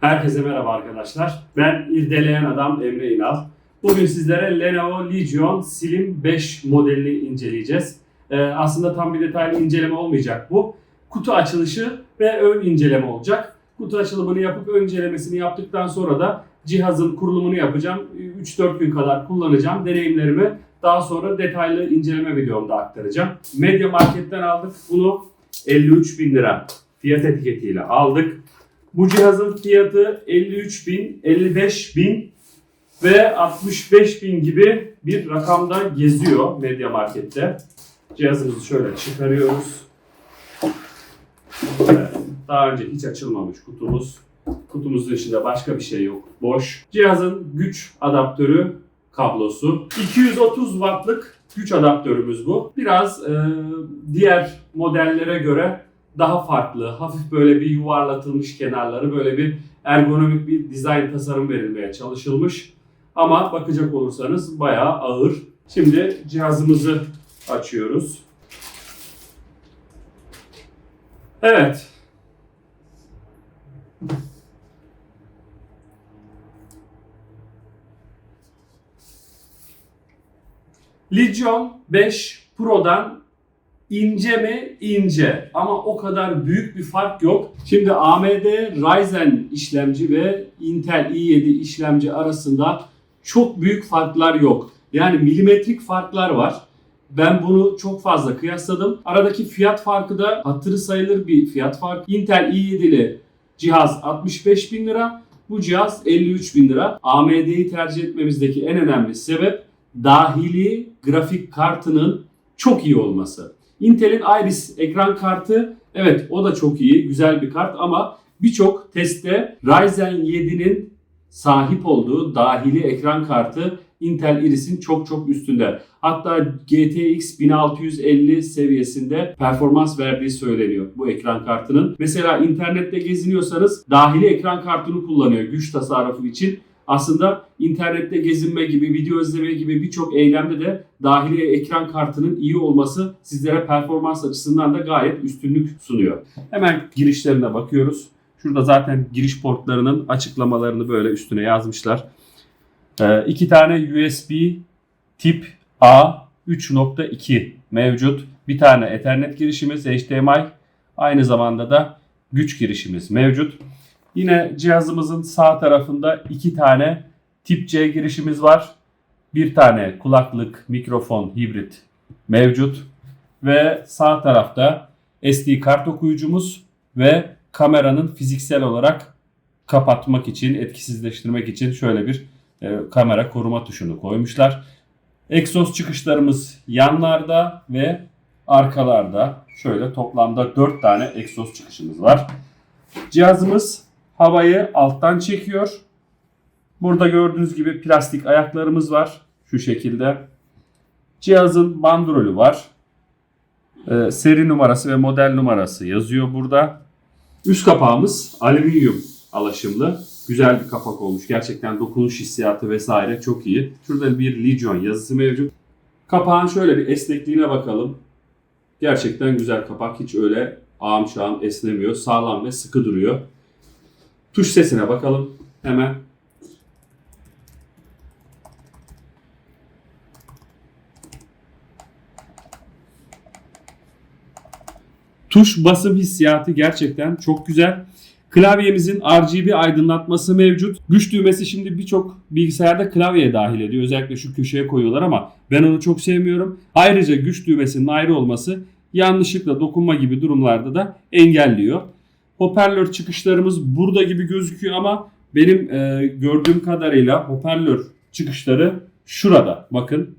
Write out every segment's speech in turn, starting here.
Herkese merhaba arkadaşlar. Ben irdeleyen adam Emre İnal. Bugün sizlere Lenovo Legion Slim 5 modelini inceleyeceğiz. Ee, aslında tam bir detaylı inceleme olmayacak bu. Kutu açılışı ve ön inceleme olacak. Kutu açılımını yapıp ön incelemesini yaptıktan sonra da cihazın kurulumunu yapacağım. 3-4 gün kadar kullanacağım. Deneyimlerimi daha sonra detaylı inceleme videomda aktaracağım. Media Market'ten aldık. Bunu 53 bin lira fiyat etiketiyle aldık. Bu cihazın fiyatı 53 bin, 55 bin ve 65 bin gibi bir rakamda geziyor Media Market'te. Cihazımızı şöyle çıkarıyoruz. Daha önce hiç açılmamış kutumuz. Kutumuzun içinde başka bir şey yok. Boş. Cihazın güç adaptörü kablosu. 230 wattlık güç adaptörümüz bu. Biraz e, diğer modellere göre daha farklı, hafif böyle bir yuvarlatılmış kenarları, böyle bir ergonomik bir dizayn tasarım verilmeye çalışılmış. Ama bakacak olursanız bayağı ağır. Şimdi cihazımızı açıyoruz. Evet. Legion 5 Pro'dan ince mi? İnce. Ama o kadar büyük bir fark yok. Şimdi AMD Ryzen işlemci ve Intel i7 işlemci arasında çok büyük farklar yok. Yani milimetrik farklar var. Ben bunu çok fazla kıyasladım. Aradaki fiyat farkı da hatırı sayılır bir fiyat farkı. Intel i7'li cihaz 65 bin lira. Bu cihaz 53 bin lira. AMD'yi tercih etmemizdeki en önemli sebep dahili grafik kartının çok iyi olması. Intel'in Iris ekran kartı evet o da çok iyi, güzel bir kart ama birçok testte Ryzen 7'nin sahip olduğu dahili ekran kartı Intel Iris'in çok çok üstünde. Hatta GTX 1650 seviyesinde performans verdiği söyleniyor bu ekran kartının. Mesela internette geziniyorsanız dahili ekran kartını kullanıyor güç tasarrufu için. Aslında internette gezinme gibi, video izleme gibi birçok eylemde de dahili ekran kartının iyi olması sizlere performans açısından da gayet üstünlük sunuyor. Hemen girişlerine bakıyoruz. Şurada zaten giriş portlarının açıklamalarını böyle üstüne yazmışlar. Ee, iki tane USB tip A 3.2 mevcut. Bir tane Ethernet girişimiz HDMI. Aynı zamanda da güç girişimiz mevcut. Yine cihazımızın sağ tarafında iki tane tip C girişimiz var. Bir tane kulaklık, mikrofon, hibrit mevcut. Ve sağ tarafta SD kart okuyucumuz ve kameranın fiziksel olarak kapatmak için, etkisizleştirmek için şöyle bir e, kamera koruma tuşunu koymuşlar. Egzoz çıkışlarımız yanlarda ve arkalarda. Şöyle toplamda 4 tane egzoz çıkışımız var. Cihazımız havayı alttan çekiyor. Burada gördüğünüz gibi plastik ayaklarımız var. Şu şekilde. Cihazın bandrolü var. Ee, seri numarası ve model numarası yazıyor burada. Üst kapağımız alüminyum alaşımlı. Güzel bir kapak olmuş. Gerçekten dokunuş hissiyatı vesaire çok iyi. Şurada bir Legion yazısı mevcut. Kapağın şöyle bir esnekliğine bakalım. Gerçekten güzel kapak. Hiç öyle ağam şağım esnemiyor. Sağlam ve sıkı duruyor. Tuş sesine bakalım hemen. Tuş basım hissiyatı gerçekten çok güzel. Klavyemizin RGB aydınlatması mevcut. Güç düğmesi şimdi birçok bilgisayarda klavyeye dahil ediyor. Özellikle şu köşeye koyuyorlar ama ben onu çok sevmiyorum. Ayrıca güç düğmesinin ayrı olması yanlışlıkla dokunma gibi durumlarda da engelliyor. Hoparlör çıkışlarımız burada gibi gözüküyor ama benim e, gördüğüm kadarıyla hoparlör çıkışları şurada. Bakın.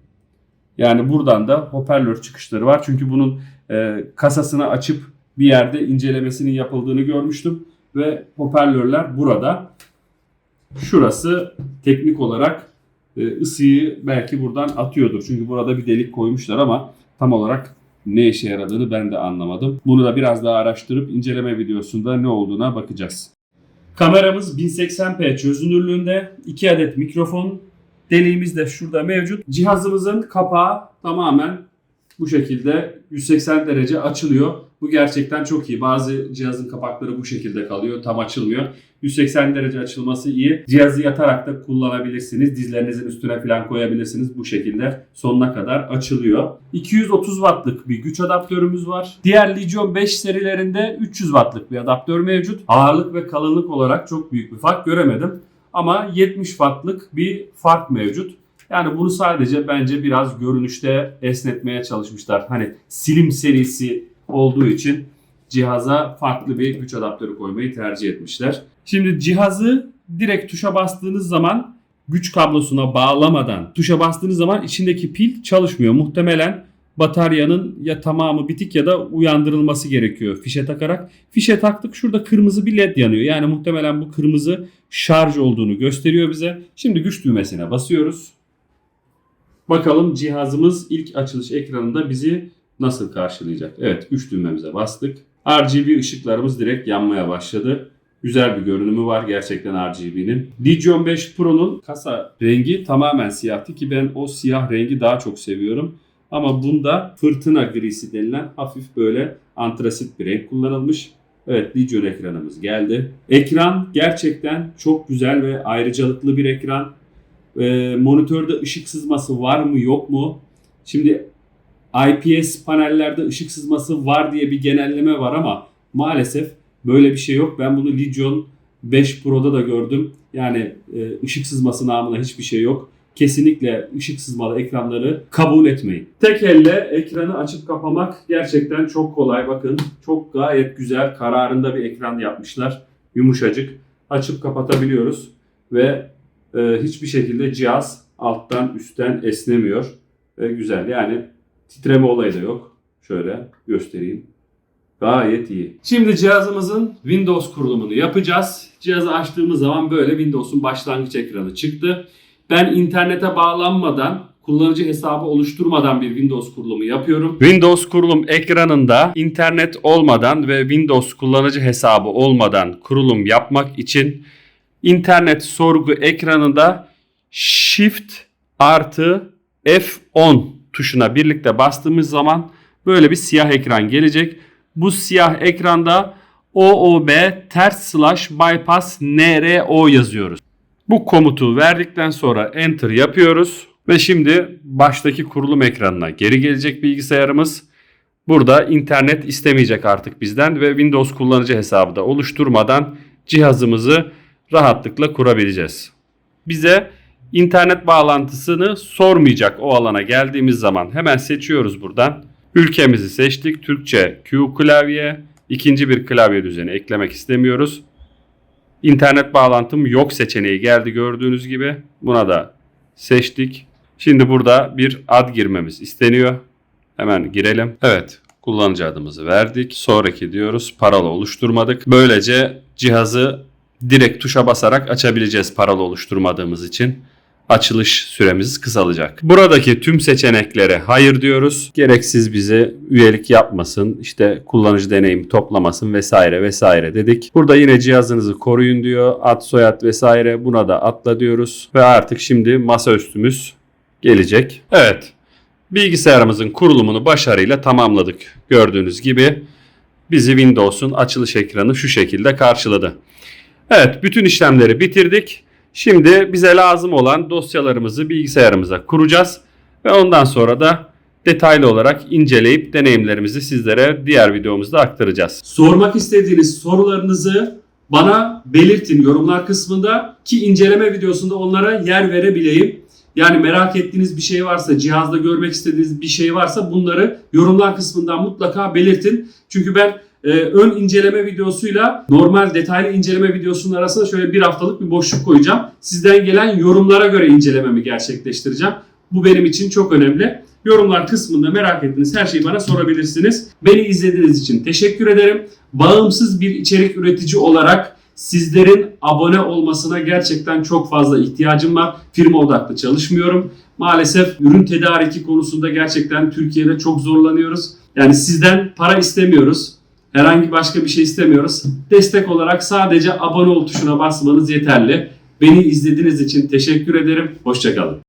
Yani buradan da hoparlör çıkışları var. Çünkü bunun e, kasasını açıp bir yerde incelemesinin yapıldığını görmüştüm. Ve hoparlörler burada. Şurası teknik olarak e, ısıyı belki buradan atıyordur. Çünkü burada bir delik koymuşlar ama tam olarak ne işe yaradığını ben de anlamadım. Bunu da biraz daha araştırıp inceleme videosunda ne olduğuna bakacağız. Kameramız 1080p çözünürlüğünde 2 adet mikrofon deliğimiz de şurada mevcut. Cihazımızın kapağı tamamen Bu şekilde 180 derece açılıyor. Bu gerçekten çok iyi. Bazı cihazın kapakları bu şekilde kalıyor. Tam açılmıyor. 180 derece açılması iyi. Cihazı yatarak da kullanabilirsiniz. Dizlerinizin üstüne falan koyabilirsiniz. Bu şekilde sonuna kadar açılıyor. 230 wattlık bir güç adaptörümüz var. Diğer Legion 5 serilerinde 300 wattlık bir adaptör mevcut. Ağırlık ve kalınlık olarak çok büyük bir fark göremedim. Ama 70 wattlık bir fark mevcut. Yani bunu sadece bence biraz görünüşte esnetmeye çalışmışlar. Hani Slim serisi olduğu için cihaza farklı bir güç adaptörü koymayı tercih etmişler. Şimdi cihazı direkt tuşa bastığınız zaman güç kablosuna bağlamadan tuşa bastığınız zaman içindeki pil çalışmıyor. Muhtemelen bataryanın ya tamamı bitik ya da uyandırılması gerekiyor fişe takarak. Fişe taktık şurada kırmızı bir led yanıyor. Yani muhtemelen bu kırmızı şarj olduğunu gösteriyor bize. Şimdi güç düğmesine basıyoruz. Bakalım cihazımız ilk açılış ekranında bizi nasıl karşılayacak? Evet güç düğmemize bastık. RGB ışıklarımız direkt yanmaya başladı. Güzel bir görünümü var gerçekten RGB'nin. Legion 5 Pro'nun kasa rengi tamamen siyahtı ki ben o siyah rengi daha çok seviyorum. Ama bunda fırtına grisi denilen hafif böyle antrasit bir renk kullanılmış. Evet Legion ekranımız geldi. Ekran gerçekten çok güzel ve ayrıcalıklı bir ekran. Ee, monitörde ışık sızması var mı yok mu? Şimdi IPS panellerde ışık sızması var diye bir genelleme var ama maalesef böyle bir şey yok. Ben bunu Legion 5 Pro'da da gördüm. Yani e, ışık sızması namına hiçbir şey yok. Kesinlikle ışık sızmalı ekranları kabul etmeyin. Tek elle ekranı açıp kapamak gerçekten çok kolay. Bakın çok gayet güzel kararında bir ekran yapmışlar. Yumuşacık. Açıp kapatabiliyoruz ve e, hiçbir şekilde cihaz alttan üstten esnemiyor. E, güzel yani titreme olayı da yok. Şöyle göstereyim. Gayet iyi. Şimdi cihazımızın Windows kurulumunu yapacağız. Cihazı açtığımız zaman böyle Windows'un başlangıç ekranı çıktı. Ben internete bağlanmadan kullanıcı hesabı oluşturmadan bir Windows kurulumu yapıyorum. Windows kurulum ekranında internet olmadan ve Windows kullanıcı hesabı olmadan kurulum yapmak için internet sorgu ekranında Shift artı F10 tuşuna birlikte bastığımız zaman böyle bir siyah ekran gelecek. Bu siyah ekranda OOB ters slash bypass NRO yazıyoruz. Bu komutu verdikten sonra enter yapıyoruz ve şimdi baştaki kurulum ekranına geri gelecek bilgisayarımız. Burada internet istemeyecek artık bizden ve Windows kullanıcı hesabı da oluşturmadan cihazımızı rahatlıkla kurabileceğiz. Bize internet bağlantısını sormayacak o alana geldiğimiz zaman hemen seçiyoruz buradan. Ülkemizi seçtik. Türkçe Q klavye. İkinci bir klavye düzeni eklemek istemiyoruz. İnternet bağlantım yok seçeneği geldi gördüğünüz gibi. Buna da seçtik. Şimdi burada bir ad girmemiz isteniyor. Hemen girelim. Evet kullanıcı adımızı verdik. Sonraki diyoruz. Paralı oluşturmadık. Böylece cihazı direkt tuşa basarak açabileceğiz paralı oluşturmadığımız için açılış süremiz kısalacak. Buradaki tüm seçeneklere hayır diyoruz. Gereksiz bize üyelik yapmasın, işte kullanıcı deneyimi toplamasın vesaire vesaire dedik. Burada yine cihazınızı koruyun diyor. Ad, soyad vesaire buna da atla diyoruz. Ve artık şimdi masaüstümüz gelecek. Evet. Bilgisayarımızın kurulumunu başarıyla tamamladık. Gördüğünüz gibi bizi Windows'un açılış ekranı şu şekilde karşıladı. Evet, bütün işlemleri bitirdik. Şimdi bize lazım olan dosyalarımızı bilgisayarımıza kuracağız ve ondan sonra da detaylı olarak inceleyip deneyimlerimizi sizlere diğer videomuzda aktaracağız. Sormak istediğiniz sorularınızı bana belirtin yorumlar kısmında ki inceleme videosunda onlara yer verebileyim. Yani merak ettiğiniz bir şey varsa, cihazda görmek istediğiniz bir şey varsa bunları yorumlar kısmından mutlaka belirtin. Çünkü ben e, ön inceleme videosuyla normal detaylı inceleme videosunun arasında şöyle bir haftalık bir boşluk koyacağım. Sizden gelen yorumlara göre incelememi gerçekleştireceğim. Bu benim için çok önemli. Yorumlar kısmında merak ettiğiniz her şeyi bana sorabilirsiniz. Beni izlediğiniz için teşekkür ederim. Bağımsız bir içerik üretici olarak sizlerin abone olmasına gerçekten çok fazla ihtiyacım var. Firma odaklı çalışmıyorum. Maalesef ürün tedariki konusunda gerçekten Türkiye'de çok zorlanıyoruz. Yani sizden para istemiyoruz. Herhangi başka bir şey istemiyoruz. Destek olarak sadece abone ol tuşuna basmanız yeterli. Beni izlediğiniz için teşekkür ederim. Hoşçakalın.